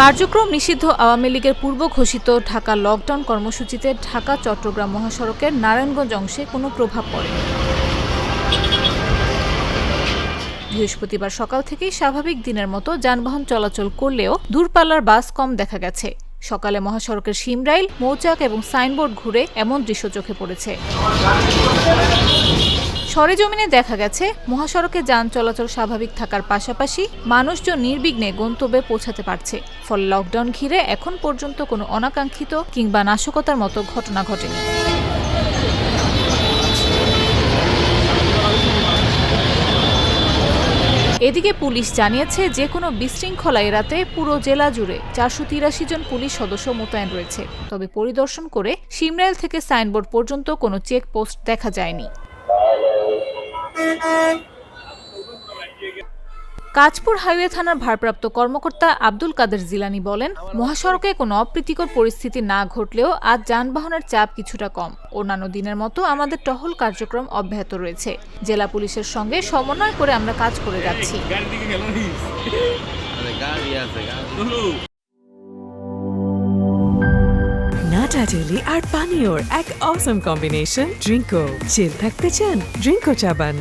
কার্যক্রম নিষিদ্ধ আওয়ামী লীগের পূর্ব ঘোষিত ঢাকা লকডাউন কর্মসূচিতে ঢাকা, চট্টগ্রাম মহাসড়কের নারায়ণগঞ্জ অংশে কোনো প্রভাব পড়েনি বৃহস্পতিবার সকাল থেকেই স্বাভাবিক দিনের মতো যানবাহন চলাচল করলেও দূরপাল্লার বাস কম দেখা গেছে। সকালে মহাসড়কের সিমরাইল, মৌচাক এবং সাইনবোর্ড ঘুরে এমন দৃশ্য চোখে পড়েছে। সরেজমিনে দেখা গেছে, মহাসড়কে যান চলাচল স্বাভাবিক থাকার পাশাপাশি মানুষজন নির্বিঘ্নে গন্তব্যে পৌঁছাতে পারছে। ফলে লকডাউন ঘিরে এখন পর্যন্ত কোনো অনাকাঙ্ক্ষিত কিংবা নাশকতার মতো ঘটনা ঘটেনি। এদিকে পুলিশ জানিয়েছে, যে কোনো বিশৃঙ্খলা এড়াতে পুরো জেলা জুড়ে চারশো তিরাশি জন পুলিশ সদস্য মোতায়েন রয়েছে। তবে পরিদর্শন করে সিমরাইল থেকে সাইনবোর্ড পর্যন্ত কোনো চেকপোস্ট দেখা যায়নি। কাজপুর হাইওয়ে থানার ভারপ্রাপ্ত কর্মকর্তা আব্দুল কাদের জিলানি বলেন মহাসড়কে কোনো অপ্রীতিকর পরিস্থিতি না ঘটলেও আজ যানবাহনের চাপ কিছুটা কম। অন্যান্য দিনের মতো আমাদের টহল কার্যক্রম অব্যাহত রয়েছে। জেলা পুলিশের সঙ্গে সমন্বয় করে আমরা কাজ করে যাচ্ছি। ডেলি আর পানীয়র এক অসম কম্বিনেশন ড্রিঙ্কো চিল থাকতে চান? ড্রিঙ্কো চাবান।